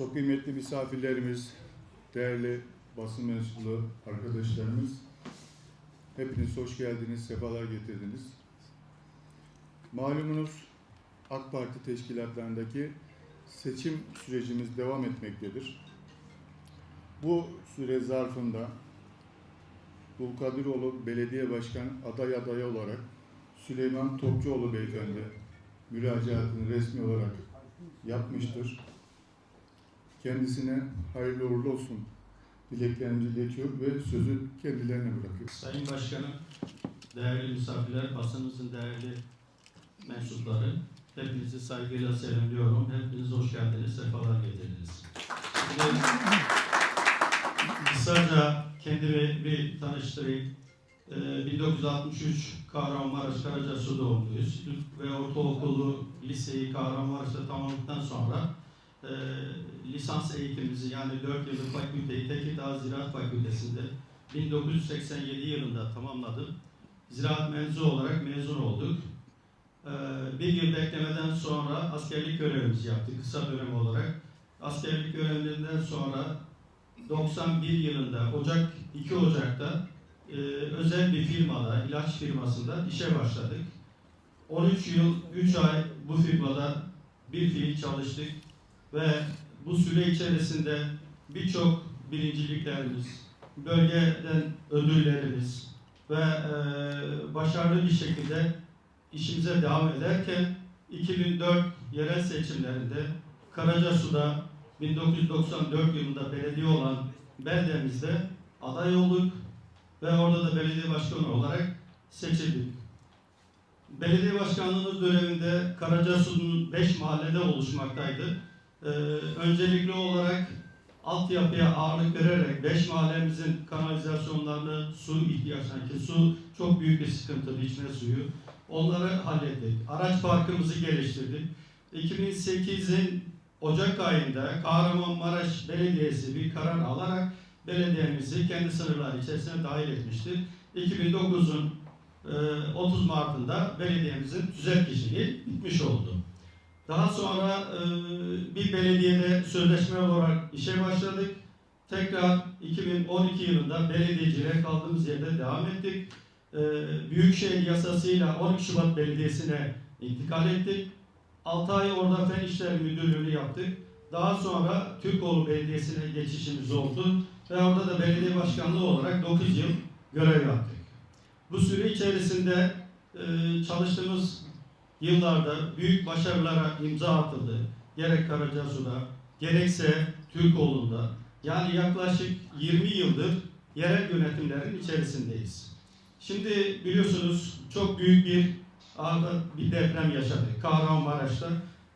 Çok kıymetli misafirlerimiz, değerli basın mensuplu arkadaşlarımız, hepiniz hoş geldiniz, sefalar getirdiniz. Malumunuz AK Parti teşkilatlarındaki seçim sürecimiz devam etmektedir. Bu süre zarfında Dulkadiroğlu Belediye Başkan aday adayı olarak Süleyman Topçuoğlu Beyefendi müracaatını resmi olarak yapmıştır. Kendisine hayırlı uğurlu olsun dileklerimizi iletiyor ve sözü kendilerine bırakıyoruz. Sayın Başkanım, değerli misafirler, basınımızın değerli mensupları, hepinizi saygıyla selamlıyorum. Hepiniz hoş geldiniz, sefalar getirdiniz. Şimdi kısaca kendimi bir tanıştırayım. Ee, 1963 Kahramanmaraş Karacasu doğumluyuz ve ortaokulu, liseyi Kahramanmaraş'ta tamamladıktan sonra e, lisans eğitimimizi yani 4 yıllık fakülteyi Tekirdağ Ziraat Fakültesi'nde 1987 yılında tamamladım. Ziraat mezunu olarak mezun olduk. Ee, bir yıl beklemeden sonra askerlik görevimizi yaptık kısa dönem olarak. Askerlik görevinden sonra 91 yılında Ocak 2 Ocak'ta e, özel bir firmada, ilaç firmasında işe başladık. 13 yıl 3 ay bu firmada bir fiil çalıştık ve bu süre içerisinde birçok birinciliklerimiz, bölgeden ödüllerimiz ve e, başarılı bir şekilde işimize devam ederken 2004 yerel seçimlerinde Karacasu'da 1994 yılında belediye olan beldemizde aday olduk ve orada da belediye başkanı olarak seçildik. Belediye başkanlığımız döneminde Karacasu'nun 5 mahallede oluşmaktaydı. Ee, öncelikli olarak altyapıya ağırlık vererek 5 mahallemizin kanalizasyonlarını, su ihtiyaçlarını ki su çok büyük bir sıkıntı içme suyu. Onları hallettik. Araç parkımızı geliştirdik. 2008'in Ocak ayında Kahramanmaraş Belediyesi bir karar alarak belediyemizi kendi sınırları içerisine dahil etmiştir. 2009'un e, 30 Mart'ında belediyemizin tüzel bitmiş oldu. Daha sonra e, bir belediyede sözleşme olarak işe başladık. Tekrar 2012 yılında belediyeciliğe kaldığımız yerde devam ettik. E, Büyükşehir yasasıyla 12 Şubat Belediyesi'ne intikal ettik. 6 ay orada Fen İşleri Müdürlüğü'nü yaptık. Daha sonra Türkoğlu Belediyesi'ne geçişimiz oldu. Ve orada da belediye başkanlığı olarak 9 yıl görev yaptık. Bu süre içerisinde e, çalıştığımız yıllarda büyük başarılara imza atıldı. Gerek Karacasu'da, gerekse Türkoğlu'nda. Yani yaklaşık 20 yıldır yerel yönetimlerin içerisindeyiz. Şimdi biliyorsunuz çok büyük bir bir deprem yaşadık Kahramanmaraş'ta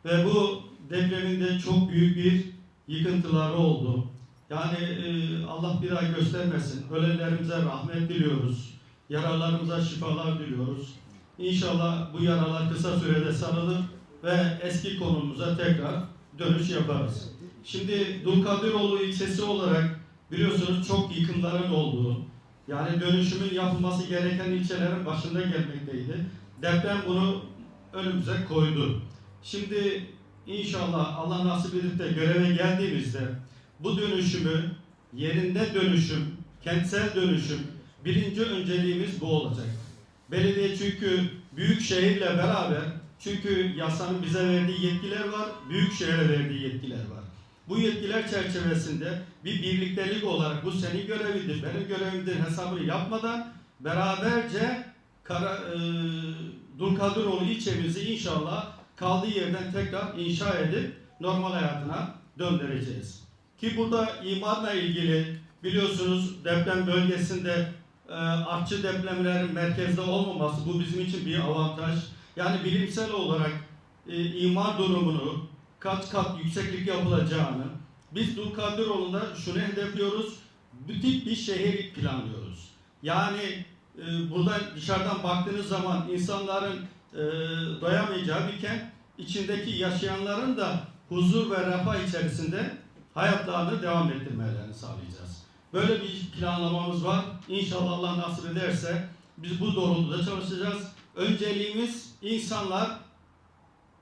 ve bu depremin de çok büyük bir yıkıntıları oldu. Yani e, Allah bir ay göstermesin. Ölenlerimize rahmet diliyoruz. Yaralarımıza şifalar diliyoruz. İnşallah bu yaralar kısa sürede sarılır ve eski konumumuza tekrar dönüş yaparız. Şimdi Dulkadiroğlu ilçesi olarak biliyorsunuz çok yıkımların olduğu, yani dönüşümün yapılması gereken ilçelerin başında gelmekteydi. Deprem bunu önümüze koydu. Şimdi inşallah Allah nasip edip de göreve geldiğimizde bu dönüşümü yerinde dönüşüm, kentsel dönüşüm birinci önceliğimiz bu olacak. Belediye çünkü büyük şehirle beraber çünkü yasanın bize verdiği yetkiler var, büyük şehre verdiği yetkiler var. Bu yetkiler çerçevesinde bir birliktelik olarak bu senin görevidir, benim görevimdir hesabını yapmadan beraberce Kara, e, Dulkadiroğlu ilçemizi inşallah kaldığı yerden tekrar inşa edip normal hayatına döndüreceğiz. Ki burada imarla ilgili biliyorsunuz deprem bölgesinde e, artçı depremlerin merkezde olmaması bu bizim için bir avantaj. Yani bilimsel olarak e, imar durumunu kat kat yükseklik yapılacağını biz Dulkadiroğlu'nda şunu hedefliyoruz. Butik bir şehir planlıyoruz. Yani e, buradan dışarıdan baktığınız zaman insanların e, doyamayacağı bir kent içindeki yaşayanların da huzur ve refah içerisinde hayatlarını devam ettirmelerini sağlayacağız. Böyle bir planlamamız var. İnşallah Allah nasip ederse biz bu doğrultuda çalışacağız. Önceliğimiz insanlar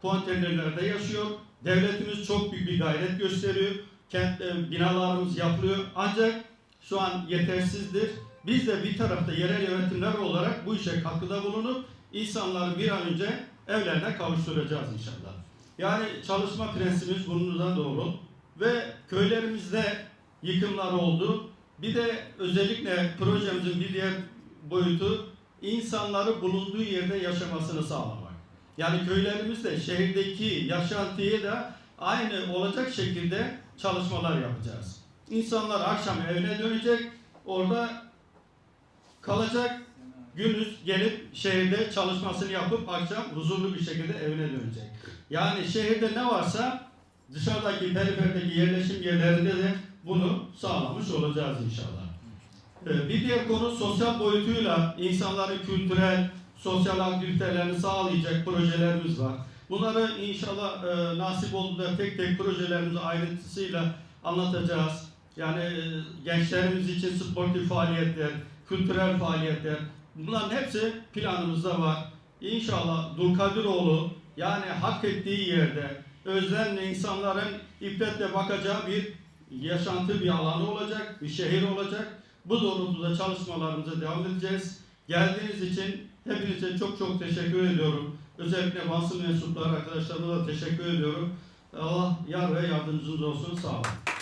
konteynerlerde yaşıyor. Devletimiz çok büyük bir gayret gösteriyor. Kent e, binalarımız yapılıyor. Ancak şu an yetersizdir. Biz de bir tarafta yerel yönetimler olarak bu işe katkıda bulunup insanları bir an önce evlerine kavuşturacağız inşallah. Yani çalışma prensibimiz bundan doğru ve köylerimizde yıkımlar oldu. Bir de özellikle projemizin bir diğer boyutu insanları bulunduğu yerde yaşamasını sağlamak. Yani köylerimizde şehirdeki yaşantıyı da aynı olacak şekilde çalışmalar yapacağız. İnsanlar akşam evine dönecek, orada kalacak, gündüz gelip şehirde çalışmasını yapıp akşam huzurlu bir şekilde evine dönecek. Yani şehirde ne varsa dışarıdaki periferdeki yerleşim yerlerinde de bunu sağlamış olacağız inşallah. Ee, Bir diğer konu sosyal boyutuyla insanların kültürel, sosyal aktivitelerini sağlayacak projelerimiz var. Bunları inşallah e, nasip olduğunda tek tek projelerimizi ayrıntısıyla anlatacağız. Yani e, gençlerimiz için sportif faaliyetler, kültürel faaliyetler, bunların hepsi planımızda var. İnşallah Dulkadiroğlu yani hak ettiği yerde özlemle insanların iffetle bakacağı bir yaşantı bir alanı olacak, bir şehir olacak. Bu doğrultuda çalışmalarımıza devam edeceğiz. Geldiğiniz için hepinize çok çok teşekkür ediyorum. Özellikle basın mensupları arkadaşlarıma da teşekkür ediyorum. Allah yar ve yardımcınız olsun. Sağ olun.